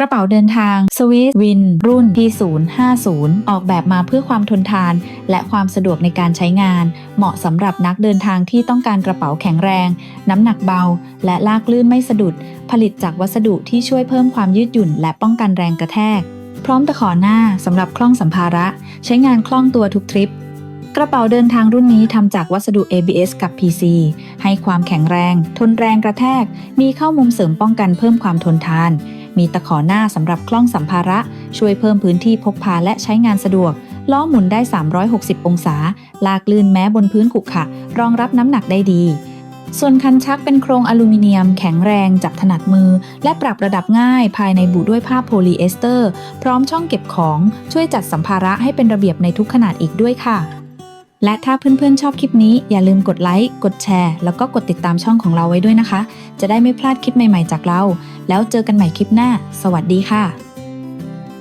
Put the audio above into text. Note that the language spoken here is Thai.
กระเป๋าเดินทาง Swiss Win รุ่น P050 ออกแบบมาเพื่อความทนทาน และความสะดวกในการใช้งาน เหมาะสำหรับนักเดินทางที่ต้องการกระเป๋าแข็งแรง น้ำหนักเบา และลากลื่นไม่สะดุด ผลิตจากวัสดุที่ช่วยเพิ่มความยืดหยุ่น และป้องกันแรงกระแทก พร้อมตะขอหน้าสำหรับคล่องสัมภาระ ใช้งานคล่องตัวทุกทริปกระเป๋าเดินทางรุ่นนี้ทำจากวัสดุ ABS กับ PC ให้ความแข็งแรง ทนแรงกระแทก มีเข้ามุมเสริมป้องกันเพิ่มความทนทาน มีตะขอหน้าสำหรับคล่องสัมภาระ ช่วยเพิ่มพื้นที่พกพาและใช้งานสะดวก ล้อหมุนได้ 360 องศา ลากลื่นแม้บนพื้นขุขะ รองรับน้ำหนักได้ดี ส่วนคันชักเป็นโครงอลูมิเนียม แข็งแรง จับถนัดมือ และปรับระดับง่าย ภายในบุด้วยผ้าโพลีเอสเตอร์ พร้อมช่องเก็บของ ช่วยจัดสัมภาระให้เป็นระเบียบในทุกขนาดอีกด้วยค่ะ และถ้าเพื่อนๆชอบคลิปนี้อย่าลืมกดไลค์กดแชร์ แล้วก็กดติดตามช่องของเราไว้ด้วยนะคะ จะได้ไม่พลาดคลิปใหม่ๆจากเรา แล้วเจอกันใหม่คลิปหน้า สวัสดีค่ะ